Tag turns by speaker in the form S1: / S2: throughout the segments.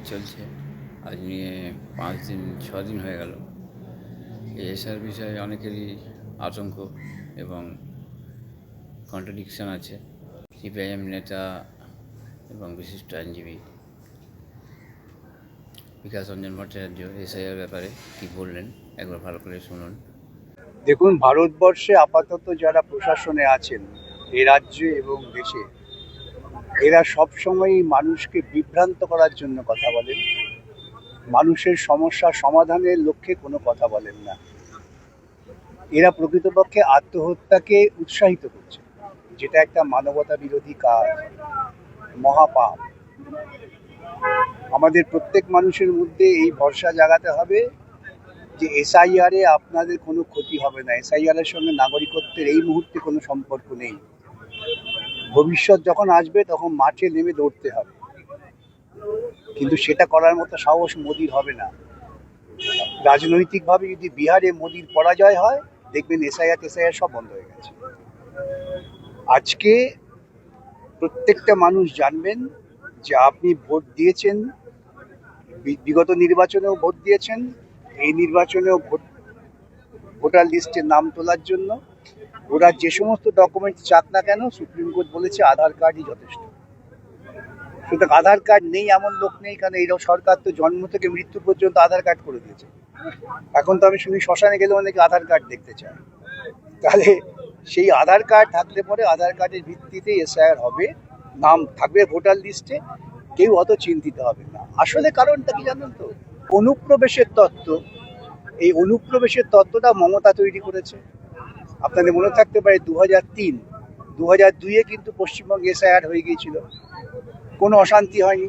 S1: SIR চলছে। আজ নিয়ে পাঁচ দিন, ছ দিন হয়ে গেল। এই এসআইআর বিষয়ে অনেকেরই আতঙ্ক এবং কন্ট্রাডিকশন আছে। সিপিআইএম নেতা এবং বিশিষ্ট আইনজীবী বিকাশ রঞ্জন ভট্টাচার্য, এসআইআর ব্যাপারে কী বললেন, একবার ভালো করে শুনুন।
S2: দেখুন, ভারতবর্ষে আপাতত যারা প্রশাসনে আছেন এ রাজ্যে এবং দেশে এরা সবসময়ই মানুষকে বিভ্রান্ত করার জন্য কথা বলেন। মানুষের সমস্যা সমাধানের লক্ষ্যে কোনো কথা বলেন না। এরা প্রকৃতপক্ষে আত্মহত্যাকে উৎসাহিত করছে, যেটা একটা মানবতা বিরোধী কাজ, মহাপাপ। আমাদের প্রত্যেক মানুষের মধ্যে এই ভরসা জাগাতে হবে যে এসআইআর আপনাদের কোনো ক্ষতি হবে না। এসআইআর এর সঙ্গে নাগরিকত্বের এই মুহূর্তে কোনো সম্পর্ক নেই। ভবিষ্যৎ যখন আসবে, তখন মাঠে নেমে দৌড়তে হবে। কিন্তু সেটা করার মতো সাহস মোদির হবে না। রাজনৈতিকভাবে যদি বিহারে মোদির পরাজয় হয়, দেখবেন এসআইআর টেসআইআর সব বন্ধ হয়ে গেছে। আজকে প্রত্যেকটা মানুষ জানবেন যে আপনি ভোট দিয়েছেন বিগত নির্বাচনেও ভোট দিয়েছেন, এই নির্বাচনেও ভোট, ভোটার লিস্টে নাম তোলার জন্য ওরা যে সমস্ত ডকুমেন্ট চাক না কেন সুপ্রিম কোর্ট বলেছে আধার কার্ডই যথেষ্ট। সুতরাং আধার কার্ড নেই, এমন লোক নেই, কারণ এই সরকার তো জন্ম থেকে মৃত্যু পর্যন্ত আধার কার্ড করে দিয়েছে। এখন তো আমি শুনি শ্মশানে গেলে অনেকে আধার কার্ড দেখতে চায়। তাহলে সেই আধার কার্ড থাকলে পরে আধার কার্ডের ভিত্তিতে এসআইআর হবে, নাম থাকবে ভোটার লিস্টে, কেউ অত চিন্তিত হবে না। আসলে কারণটা কি জানেন তো? অনুপ্রবেশের তত্ত্ব, এই অনুপ্রবেশের তত্ত্বটা মমতা তৈরি করেছে। আপনাদের মনে থাকতে পারে দু হাজার তিন দু হাজার দুইয়ে কিন্তু পশ্চিমবঙ্গে এসআইআর হয়ে গিয়েছিল। কোনো অশান্তি হয়নি।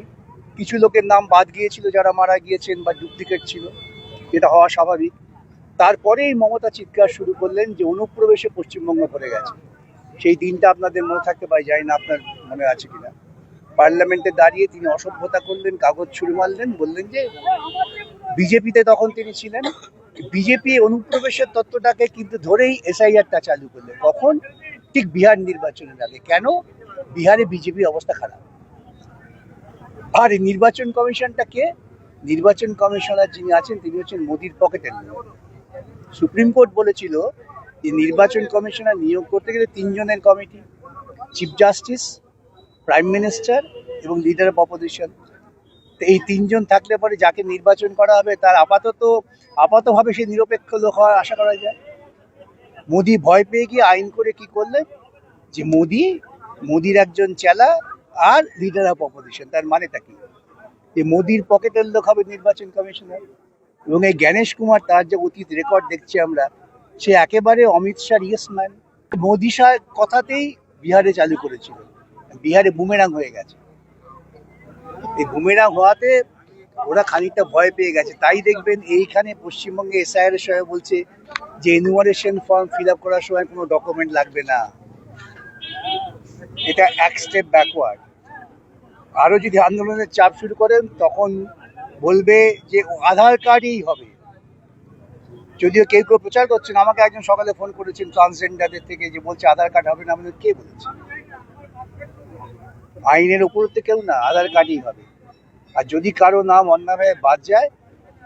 S2: কিছু লোকের নাম বাদ গিয়েছিল যারা মারা গিয়েছেন বা ডুপ্লিকেট ছিল। এটা হওয়া স্বাভাবিক। তারপরেই মমতা চিৎকার শুরু করলেন যে অনুপ্রবেশে পশ্চিমবঙ্গ পড়ে গেছে। সেই দিনটা আপনাদের মনে থাকতে পারে, জানি না আপনার মনে আছে কিনা। পার্লামেন্টে দাঁড়িয়ে তিনি অসভ্যতা করলেন, কাগজ ছুড়ে মারলেন, বললেন যে, বিজেপিতে তখন তিনি ছিলেন। বিজেপি অনুপ্রবেশের তত্ত্বটাকে কিন্তু ধরেই এসআইআরটা চালু করলেন কখন? ঠিক বিহার নির্বাচনের আগে। কেন? বিহারে বিজেপির অবস্থা খারাপ। আর নির্বাচন কমিশনটা কে? নির্বাচন কমিশনার যিনি আছেন, তিনি হচ্ছেন মোদির পকেটের সুপ্রিম কোর্ট বলেছিল যে নির্বাচন কমিশনার নিয়োগ করতে গেলে তিনজনের committee, chief justice, prime minister এবং লিডার অফ অপোজিশন। এই তিনজন থাকলে পরে যাকে নির্বাচন করা হবে, তার আপাতত, আপাতভাবে সে নিরপেক্ষ লোক হওয়ার আশা করা যায়। মোদি ভয় পেয়ে গিয়ে আইন করে কি করলেন যে মোদি, মোদির একজন চেলা আর লিডার অফ অপোজিশন তার মানেটা কি? যে মোদির পকেটের লোক হবে নির্বাচন কমিশনার। এবং এই জ্ঞানেশ কুমার, তার যে অতীত রেকর্ড দেখছি আমরা, সে একেবারে অমিত শাহ ইয়েস ম্যান মোদি শাহ কথাতেই বিহারে চালু করেছিল। বিহারে বুমেরাং হয়ে গেছে। এই বুমেরাং হওয়াতে ওরা খানিকটা ভয় পেয়ে গেছে। তাই দেখবেন এইখানে পশ্চিমবঙ্গে এসআইআর এর বলছে যে এনুমারেশন ফর্ম ফিল আপ করার সময় কোনো ডকুমেন্ট লাগবে না। এটা এক স্টেপ ব্যাকওয়ার্ড আরও যদি আন্দোলনের চাপ শুরু করেন, তখন বলবে যে আধার কার্ডই হবে। যদিও কেউ কেউ প্রচার করছেন, আমাকে একজন সকালে ফোন করেছেন ট্রান্সজেন্ডারদের থেকে যে বলছে আধার কার্ড হবে না, আমাদের কে বলেছে? আইনের উপর তো কেউ না, আধার কার্ডই হবে। আর যদি কারও নাম অন্যভাবে বাদ যায়,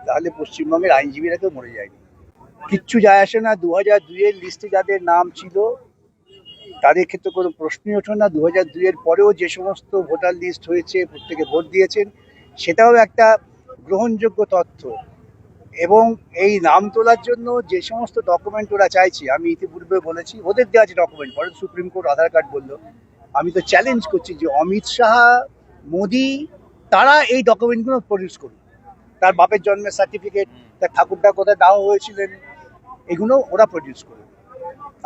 S2: তাহলে পশ্চিমবঙ্গের আইনজীবীরা কেউ মরে যায়নি। কিচ্ছু যায় আসে না দু হাজার দুইয়ের লিস্টে যাদের নাম ছিল, তাদের ক্ষেত্রে কোনো প্রশ্নই ওঠে না। দু হাজার দুইয়ের পরেও যে সমস্ত ভোটার লিস্ট হয়েছে, প্রত্যেকে ভোট দিয়েছেন, সেটাও একটা গ্রহণযোগ্য তথ্য। এবং এই নাম তোলার জন্য যে সমস্ত ডকুমেন্ট ওরা চাইছে, আমি ইতিপূর্বে বলেছি, ওদের দেওয়া যে ডকুমেন্ট পরে সুপ্রিম কোর্ট আধার কার্ড বলল। আমি তো চ্যালেঞ্জ করছি যে অমিত শাহ, মোদি, তারা এই ডকুমেন্টগুলো প্রডিউস করুন তার বাপের জন্মের সার্টিফিকেট তার ঠাকুরটা কোথায় দেওয়া হয়েছিলেন, এগুলো ওরা প্রডিউস করুন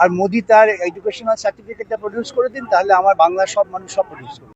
S2: আর মোদি তার এডুকেশনাল সার্টিফিকেটটা প্রডিউস করে দিন, তাহলে আমার বাংলার সব মানুষ সব প্রডিউস করুন